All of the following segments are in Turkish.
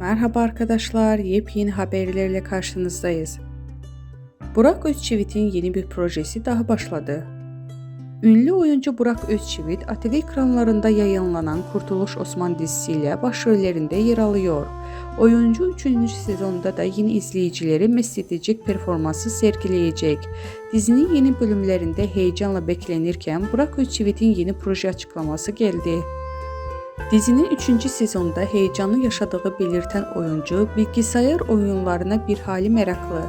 Merhaba arkadaşlar, yepyeni haberlerle karşınızdayız. Burak Özçivit'in yeni bir projesi daha başladı. Ünlü oyuncu Burak Özçivit, ATV ekranlarında yayınlanan Kurtuluş Osman dizisiyle başrollerinde yer alıyor. Oyuncu 3. sezonda da yeni izleyicileri mest edecek performansı sergileyecek. Dizinin yeni bölümlerinde heyecanla beklenirken Burak Özçivit'in yeni proje açıklaması geldi. Dizinin 3. sezonda heyecanı yaşadığı belirten oyuncu bilgisayar oyunlarına bir hali meraklı.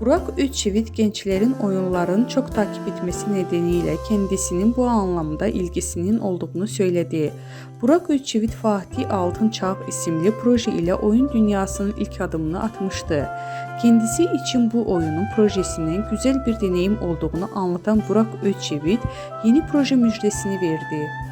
Burak Özçivit gençlerin oyunların çok takip etmesi nedeniyle kendisinin bu anlamda ilgisinin olduğunu söyledi. Burak Özçivit Fatih Altın Çağ isimli proje ile oyun dünyasının ilk adımını atmıştı. Kendisi için bu oyunun projesinin güzel bir deneyim olduğunu anlatan Burak Özçivit yeni proje müjdesini verdi.